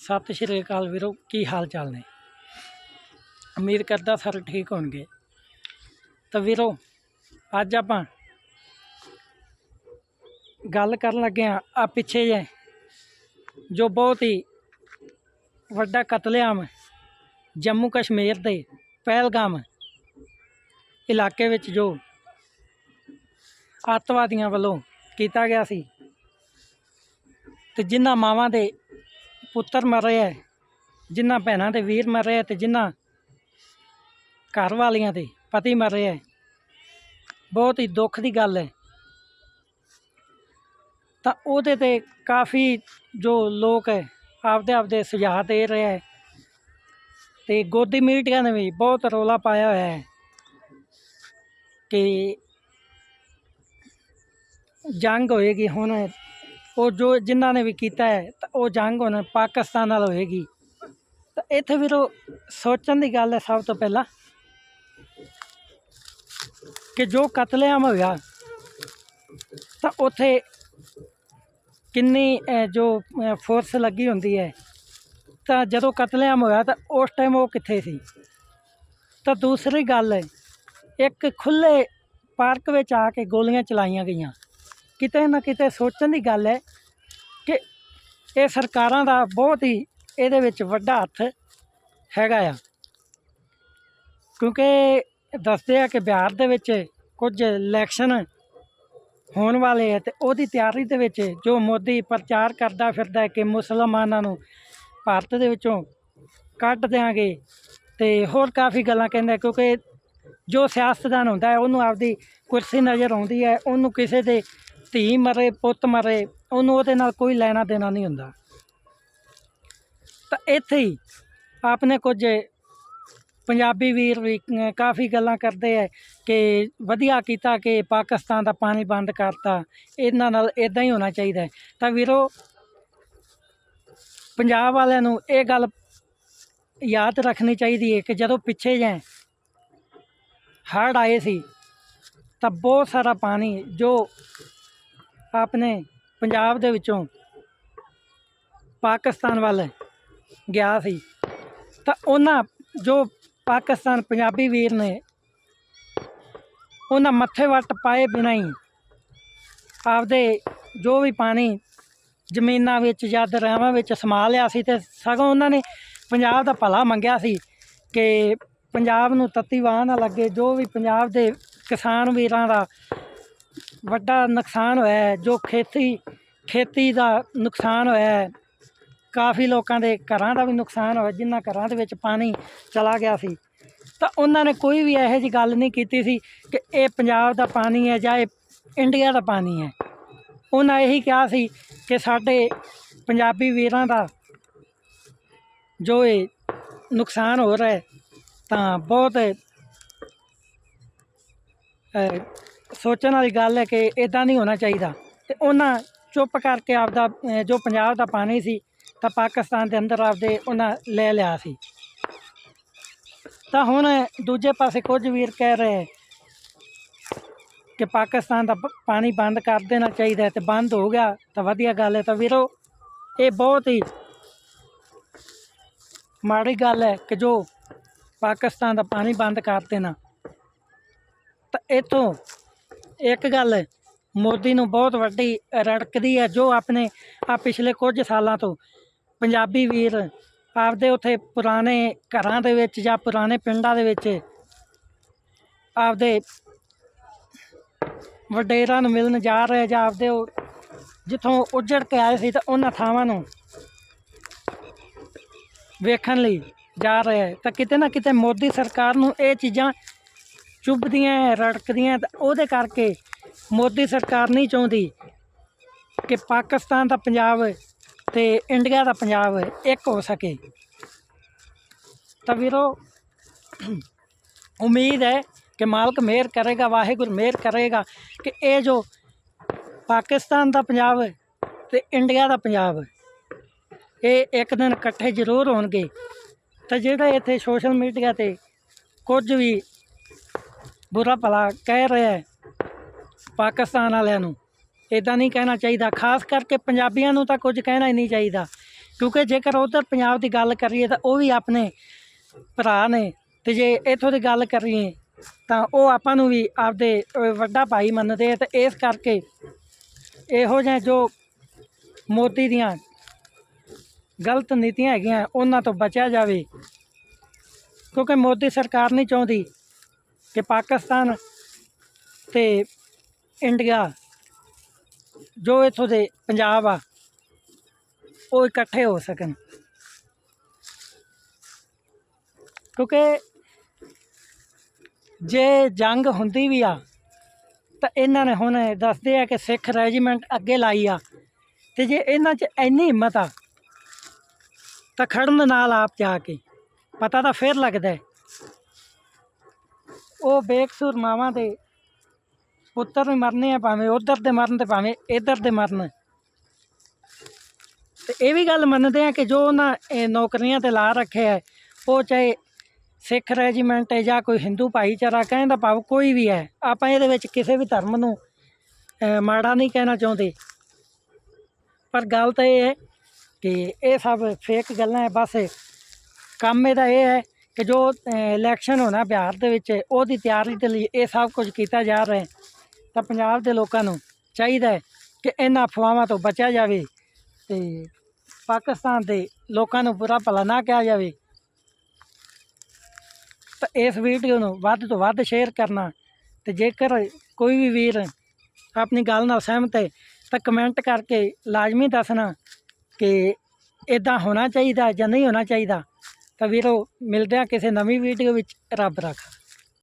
ਸਤਿ ਸ਼੍ਰੀ ਅਕਾਲ ਵੀਰੋ, ਕੀ ਹਾਲ ਚਾਲ ਨੇ? ਉਮੀਦ ਕਰਦਾ ਸਾਰੇ ਠੀਕ ਹੋਣਗੇ। ਤਾਂ ਵੀਰੋ, ਅੱਜ ਆਪਾਂ ਗੱਲ ਕਰਨ ਲੱਗੇ ਆ ਆ ਪਿੱਛੇ ਜੇ ਜੋ ਬਹੁਤ ਹੀ ਵੱਡਾ ਕਤਲੇਆਮ ਜੰਮੂ ਕਸ਼ਮੀਰ ਦੇ ਪਹਿਲਗਾਮ ਇਲਾਕੇ ਵਿੱਚ ਜੋ ਅੱਤਵਾਦੀਆਂ ਵੱਲੋਂ ਕੀਤਾ ਗਿਆ ਸੀ ਤੇ ਜਿਨ੍ਹਾਂ ਮਾਵਾਂ ਦੇ ਪੁੱਤਰ ਮਰੇ ਹੈ ਜਿਨ੍ਹਾਂ ਭੈਣਾਂ ਦੇ ਵੀਰ ਮਰੇ ਹੈ ਤੇ ਜਿਨ੍ਹਾਂ ਘਰ ਵਾਲੀਆਂ ਦੇ ਪਤੀ ਮਰੇ ਹੈ ਬਹੁਤ ਹੀ ਦੁੱਖ ਦੀ ਗੱਲ ਹੈ ਤਾਂ ਉਹਦੇ ਤੇ ਕਾਫੀ ਜੋ ਲੋਕ ਹੈ ਆਪਦੇ ਆਪਦੇ ਸੁਝਾਅ ਦੇ ਰਹੇ ਹੈ ਤੇ ਗੋਦੀ ਮੀਡੀਆ ਨੇ ਵੀ ਬਹੁਤ ਰੋਲਾ ਪਾਇਆ ਹੋਇਆ ਹੈ ਕਿ ਜੰਗ ਹੋਏਗੀ ਹੁਣ ਉਹ ਜੋ ਜਿਨ੍ਹਾਂ ਨੇ ਵੀ ਕੀਤਾ ਹੈ, ਤਾਂ ਉਹ ਜੰਗ ਹੁਣ ਪਾਕਿਸਤਾਨ ਨਾਲ ਹੋਏਗੀ। ਤਾਂ ਇੱਥੇ ਵੀਰੋ, ਸੋਚਣ ਦੀ ਗੱਲ ਹੈ ਸਭ ਤੋਂ ਪਹਿਲਾਂ ਕਿ ਜੋ ਕਤਲੇਆਮ ਹੋਇਆ, ਤਾਂ ਉੱਥੇ ਕਿੰਨੀ ਜੋ ਫੋਰਸ ਲੱਗੀ ਹੁੰਦੀ ਹੈ, ਤਾਂ ਜਦੋਂ ਕਤਲੇਆਮ ਹੋਇਆ, ਤਾਂ ਉਸ ਟਾਈਮ ਉਹ ਕਿੱਥੇ ਸੀ? ਤਾਂ ਦੂਸਰੀ ਗੱਲ ਹੈ, ਇੱਕ ਖੁੱਲੇ ਪਾਰਕ ਵਿੱਚ ਆ ਕੇ ਗੋਲੀਆਂ ਚਲਾਈਆਂ ਗਈਆਂ। ਕਿਤੇ ਨਾ ਕਿਤੇ ਸੋਚਣ ਦੀ ਗੱਲ ਹੈ ਕਿ ਇਹ ਸਰਕਾਰਾਂ ਦਾ ਬਹੁਤ ਹੀ ਇਹਦੇ ਵਿੱਚ ਵੱਡਾ ਹੱਥ ਹੈਗਾ ਆ। ਕਿਉਂਕਿ ਦੱਸਦੇ ਆ ਕਿ ਬਿਹਾਰ ਦੇ ਵਿੱਚ ਕੁਝ ਇਲੈਕਸ਼ਨ ਹੋਣ ਵਾਲੇ ਹੈ ਤੇ ਉਹਦੀ ਤਿਆਰੀ ਦੇ ਵਿੱਚ ਜੋ ਮੋਦੀ ਪ੍ਰਚਾਰ ਕਰਦਾ ਫਿਰਦਾ ਕਿ ਮੁਸਲਮਾਨਾਂ ਨੂੰ ਭਾਰਤ ਦੇ ਵਿੱਚੋਂ ਕੱਢ ਦਿਆਂਗੇ ਤੇ ਹੋਰ ਕਾਫੀ ਗੱਲਾਂ ਕਹਿੰਦਾ ਕਿਉਂਕਿ ਜੋ ਸਿਆਸਤਦਾਨ ਹੁੰਦਾ ਹੈ, ਉਹਨੂੰ ਆਪਦੀ ਕੁਰਸੀ ਨਜ਼ਰ ਆਉਂਦੀ ਹੈ, ਉਹਨੂੰ ਕਿਸੇ ਦੇ ਧੀ ਮਰੇ, ਪੁੱਤ ਮਰੇ, ਉਹਨੂੰ ਉਹਦੇ ਨਾਲ ਕੋਈ ਲੈਣਾ ਦੇਣਾ ਨਹੀਂ ਹੁੰਦਾ। ਤਾਂ ਇੱਥੇ ਹੀ ਆਪਨੇ ਕੁਝ ਪੰਜਾਬੀ ਵੀਰ ਵੀ ਕਾਫੀ ਗੱਲਾਂ ਕਰਦੇ ਹੈ ਕਿ ਵਧੀਆ ਕੀਤਾ ਕਿ ਪਾਕਿਸਤਾਨ ਦਾ ਪਾਣੀ ਬੰਦ ਕਰਤਾ। ਇਹਨਾਂ ਨਾਲ ਇਦਾਂ ਹੀ ਹੋਣਾ ਚਾਹੀਦਾ ਤਾਂ ਵੀਰੋ, ਪੰਜਾਬ ਵਾਲਿਆਂ ਨੂੰ ਇਹ ਗੱਲ ਯਾਦ ਰੱਖਣੀ ਚਾਹੀਦੀ ਹੈ ਕਿ ਜਦੋਂ ਪਿੱਛੇ ਜੇ ਹੜ੍ਹ ਆਏ ਸੀ, ਤਾਂ ਬਹੁਤ ਸਾਰਾ ਪਾਣੀ ਜੋ ਆਪਣੇ ਪੰਜਾਬ ਦੇ ਵਿੱਚੋਂ ਪਾਕਿਸਤਾਨ ਵੱਲ ਗਿਆ ਸੀ। ਤਾਂ ਉਹਨਾਂ ਜੋ ਪਾਕਿਸਤਾਨ ਪੰਜਾਬੀ ਵੀਰ ਨੇ, ਉਹਨਾਂ ਮੱਥੇ ਵੱਟ ਪਾਏ ਬਿਨਾਂ ਹੀ ਆਪਦੇ ਜੋ ਵੀ ਪਾਣੀ ਜ਼ਮੀਨਾਂ ਵਿੱਚ ਜਾਂ ਦਰਿਆਵਾਂ ਵਿੱਚ ਸਮਾ ਲਿਆ ਸੀ ਤੇ ਸਗੋਂ ਉਹਨਾਂ ਨੇ ਪੰਜਾਬ ਦਾ ਭਲਾ ਮੰਗਿਆ ਸੀ ਕਿ ਪੰਜਾਬ ਨੂੰ ਤੱਤੀ ਵਾਹ ਨਾ ਲੱਗੇ। ਜੋ ਵੀ ਪੰਜਾਬ ਦੇ ਕਿਸਾਨ ਵੀਰਾਂ ਦਾ ਵੱਡਾ ਨੁਕਸਾਨ ਹੋਇਆ ਜੋ ਖੇਤੀ ਖੇਤੀ ਦਾ ਨੁਕਸਾਨ ਹੋਇਆ ਕਾਫੀ ਲੋਕਾਂ ਦੇ ਘਰਾਂ ਦਾ ਵੀ ਨੁਕਸਾਨ ਹੋਇਆ, ਜਿਨ੍ਹਾਂ ਘਰਾਂ ਦੇ ਵਿੱਚ ਪਾਣੀ ਚਲਾ ਗਿਆ ਸੀ। ਤਾਂ ਉਹਨਾਂ ਨੇ ਕੋਈ ਵੀ ਇਹੋ ਜਿਹੀ ਗੱਲ ਨਹੀਂ ਕੀਤੀ ਸੀ ਕਿ ਇਹ ਪੰਜਾਬ ਦਾ ਪਾਣੀ ਹੈ ਜਾਂ ਇਹ ਇੰਡੀਆ ਦਾ ਪਾਣੀ ਹੈ। ਉਹਨਾਂ ਇਹੀ ਕਿਹਾ ਸੀ ਕਿ ਸਾਡੇ ਪੰਜਾਬੀ ਵੀਰਾਂ ਦਾ ਜੋ ਇਹ ਨੁਕਸਾਨ ਹੋ ਰਿਹਾ ਤਾਂ ਬਹੁਤ ਸੋਚਣ ਵਾਲੀ ਗੱਲ ਹੈ ਕਿ ਇਦਾਂ ਨਹੀਂ ਹੋਣਾ ਚਾਹੀਦਾ। ਤੇ ਉਹਨਾਂ ਚੁੱਪ ਕਰਕੇ ਆਪਦਾ ਜੋ ਪੰਜਾਬ ਦਾ ਪਾਣੀ ਸੀ, ਤਾਂ ਪਾਕਿਸਤਾਨ ਦੇ ਅੰਦਰ ਆਪਦੇ ਉਹਨਾਂ ਲੈ ਲਿਆ ਸੀ। ਤਾਂ ਹੁਣ ਦੂਜੇ ਪਾਸੇ ਕੁਝ ਵੀਰ ਕਹਿ ਰਹੇ ਕਿ ਪਾਕਿਸਤਾਨ ਦਾ ਪਾਣੀ ਬੰਦ ਕਰ ਦੇਣਾ ਚਾਹੀਦਾ ਹੈ ਤੇ ਬੰਦ ਹੋ ਗਿਆ, ਤਾਂ ਵਧੀਆ ਗੱਲ ਹੈ। ਤਾਂ ਵੀਰੋ, ਇਹ ਬਹੁਤ ਹੀ ਮਾੜੀ ਗੱਲ ਹੈ ਕਿ ਜੋ ਪਾਕਿਸਤਾਨ ਦਾ ਪਾਣੀ ਬੰਦ ਕਰ ਦੇਣਾ। ਤਾਂ ਇਥੋਂ ਇੱਕ ਗੱਲ, ਮੋਦੀ ਨੂੰ ਬਹੁਤ ਵੱਡੀ ਰੜਕਦੀ ਹੈ, ਜੋ ਆਪਣੇ ਆ ਪਿਛਲੇ ਕੁਝ ਸਾਲਾਂ ਤੋਂ ਪੰਜਾਬੀ ਵੀਰ ਆਪਦੇ ਉੱਥੇ ਪੁਰਾਣੇ ਘਰਾਂ ਦੇ ਵਿੱਚ ਜਾਂ ਪੁਰਾਣੇ ਪਿੰਡਾਂ ਦੇ ਵਿੱਚ ਆਪਦੇ ਵਡੇਰਾਂ ਨੂੰ ਮਿਲਣ ਜਾ ਰਹੇ ਜਾਂ ਆਪਦੇ ਉਹ ਜਿੱਥੋਂ ਉੱਜੜ ਕੇ ਆਏ ਸੀ ਤਾਂ ਉਹਨਾਂ ਥਾਵਾਂ ਨੂੰ ਵੇਖਣ ਲਈ ਜਾ ਰਿਹਾ ਹੈ। ਤਾਂ ਕਿਤੇ ਨਾ ਕਿਤੇ ਮੋਦੀ ਸਰਕਾਰ ਨੂੰ ਇਹ ਚੀਜ਼ਾਂ ਚੁੱਭਦੀਆਂ ਹੈ, ਰੜਕਦੀਆਂ ਤਾਂ ਉਹਦੇ ਕਰਕੇ ਮੋਦੀ ਸਰਕਾਰ ਨਹੀਂ ਚਾਹੁੰਦੀ ਕਿ ਪਾਕਿਸਤਾਨ ਦਾ ਪੰਜਾਬ ਤੇ ਇੰਡੀਆ ਦਾ ਪੰਜਾਬ ਇੱਕ ਹੋ ਸਕੇ। ਤਾਂ ਵੀਰੋ ਉਮੀਦ ਹੈ ਕਿ ਮਾਲਕ ਮਿਹਰ ਕਰੇਗਾ ਵਾਹਿਗੁਰੂ ਮਿਹਰ ਕਰੇਗਾ ਕਿ ਇਹ ਜੋ ਪਾਕਿਸਤਾਨ ਦਾ ਪੰਜਾਬ ਹੈ ਤੇ ਇੰਡੀਆ ਦਾ ਪੰਜਾਬ ਇਹ ਇੱਕ ਦਿਨ ਇਕੱਠੇ ਜ਼ਰੂਰ ਹੋਣਗੇ। ਤਾਂ ਜਿਹੜਾ ਇੱਥੇ ਸੋਸ਼ਲ ਮੀਡੀਆ ਤੇ ਕੁਝ ਵੀ ਬੁਰਾ ਭਲਾ ਕਹਿ ਰਿਹਾ ਹੈ ਪਾਕਿਸਤਾਨ ਵਾਲਿਆਂ ਨੂੰ। ਇਦਾਂ ਨਹੀਂ ਕਹਿਣਾ ਚਾਹੀਦਾ। ਖਾਸ ਕਰਕੇ ਪੰਜਾਬੀਆਂ ਨੂੰ ਤਾਂ ਕੁਝ ਕਹਿਣਾ ਹੀ ਨਹੀਂ ਚਾਹੀਦਾ। ਕਿਉਂਕਿ ਜੇਕਰ ਉਧਰ ਪੰਜਾਬ ਦੀ ਗੱਲ ਕਰੀਏ ਤਾਂ ਉਹ ਵੀ ਆਪਣੇ ਭਰਾ ਨੇ ਤੇ ਜੇ ਇੱਥੋਂ ਦੀ ਗੱਲ ਕਰੀਏ ਤਾਂ ਉਹ ਆਪਾਂ ਨੂੰ ਵੀ ਆਪਦੇ ਵੱਡਾ ਭਾਈ ਮੰਨਦੇ ਆ ਤੇ ਇਸ ਕਰਕੇ ਇਹੋ ਜਿਹੇ ਜੋ ਮੋਦੀ ਦੀਆਂ ਗਲਤ ਨੀਤੀਆਂ ਹੈਗੀਆਂ, ਉਹਨਾਂ ਤੋਂ ਬਚਿਆ ਜਾਵੇ। ਕਿਉਂਕਿ ਮੋਦੀ ਸਰਕਾਰ ਨਹੀਂ ਚਾਹੁੰਦੀ ਕਿ ਪਾਕਿਸਤਾਨ ਤੇ ਇੰਡੀਆ ਜੋ ਇੱਥੋਂ ਦੇ ਪੰਜਾਬ ਆ, ਉਹ ਇਕੱਠੇ ਹੋ ਸਕਣ। ਕਿਉਂਕਿ ਜੇ ਜੰਗ ਹੁੰਦੀ ਵੀ ਆ, ਤਾਂ ਇਹਨਾਂ ਨੇ ਹੁਣ ਦੱਸਦੇ ਆ ਕਿ ਸਿੱਖ ਰੈਜੀਮੈਂਟ ਅੱਗੇ ਲਾਈ ਆ। ਤੇ ਜੇ ਇਹਨਾਂ 'ਚ ਇੰਨੀ ਹਿੰਮਤ ਆ, ਤਾਂ ਖੜਨ ਨਾਲ ਆਪ ਜਾ ਕੇ, ਪਤਾ ਤਾਂ ਫਿਰ ਲੱਗਦਾ ਉਹ ਬੇਕਸੂਰ ਮਾਵਾਂ ਦੇ ਪੁੱਤਰ ਵੀ ਮਰਨੇ ਆ ਭਾਵੇਂ ਉਧਰ ਦੇ ਮਰਨ ਤੇ ਭਾਵੇਂ ਇੱਧਰ ਦੇ ਮਰਨ। ਤੇ ਇਹ ਵੀ ਗੱਲ ਮੰਨਦੇ ਆ ਕਿ ਜੋ ਉਹਨਾਂ ਇਹ ਨੌਕਰੀਆਂ ਤੇ ਲਾ ਰੱਖਿਆ ਹੈ, ਉਹ ਚਾਹੇ ਸਿੱਖ ਰੈਜੀਮੈਂਟ ਹੈ ਜਾਂ ਕੋਈ ਹਿੰਦੂ ਭਾਈਚਾਰਾ ਕਹਿੰਦਾ ਭਾਵ ਕੋਈ ਵੀ ਹੈ, ਆਪਾਂ ਇਹਦੇ ਵਿੱਚ ਕਿਸੇ ਵੀ ਧਰਮ ਨੂੰ ਮਾੜਾ ਨਹੀਂ ਕਹਿਣਾ ਚਾਹੁੰਦੇ। ਪਰ ਗੱਲ ਤਾਂ ਇਹ ਹੈ ਕਿ ਇਹ ਸਭ ਫੇਕ ਗੱਲਾਂ ਹੈ, ਬਸ ਕੰਮ ਇਹਦਾ ਇਹ ਹੈ ਕਿ ਜੋ ਇਲੈਕਸ਼ਨ ਹੋਣਾ ਬਿਹਾਰ ਦੇ ਵਿੱਚ, ਉਹਦੀ ਤਿਆਰੀ ਦੇ ਲਈ ਇਹ ਸਭ ਕੁਝ ਕੀਤਾ ਜਾ ਰਿਹਾ ਤਾਂ ਪੰਜਾਬ ਦੇ ਲੋਕਾਂ ਨੂੰ ਚਾਹੀਦਾ ਹੈ ਕਿ ਇਹਨਾਂ ਅਫਵਾਹਾਂ ਤੋਂ ਬਚਿਆ ਜਾਵੇ ਤੇ ਪਾਕਿਸਤਾਨ ਦੇ ਲੋਕਾਂ ਨੂੰ ਬੁਰਾ ਭਲਾ ਨਾ ਕਿਹਾ ਜਾਵੇ। ਤਾਂ ਇਸ ਵੀਡੀਓ ਨੂੰ ਵੱਧ ਤੋਂ ਵੱਧ ਸ਼ੇਅਰ ਕਰਨਾ ਤੇ ਜੇਕਰ ਕੋਈ ਵੀ ਵੀਰ ਆਪਣੀ ਗੱਲ ਨਾਲ ਸਹਿਮਤ ਹੈ, ਤਾਂ ਕਮੈਂਟ ਕਰਕੇ ਲਾਜ਼ਮੀ ਦੱਸਣਾ ਕਿ ਇਦਾਂ ਹੋਣਾ ਚਾਹੀਦਾ ਜਾਂ ਨਹੀਂ ਹੋਣਾ ਚਾਹੀਦਾ। ਤਾਂ ਵੀਰੋ ਮਿਲਦੇ ਆ ਕਿਸੇ ਨਵੀਂ ਵੀਡੀਓ ਵਿੱਚ। ਰੱਬ ਰੱਖਾ।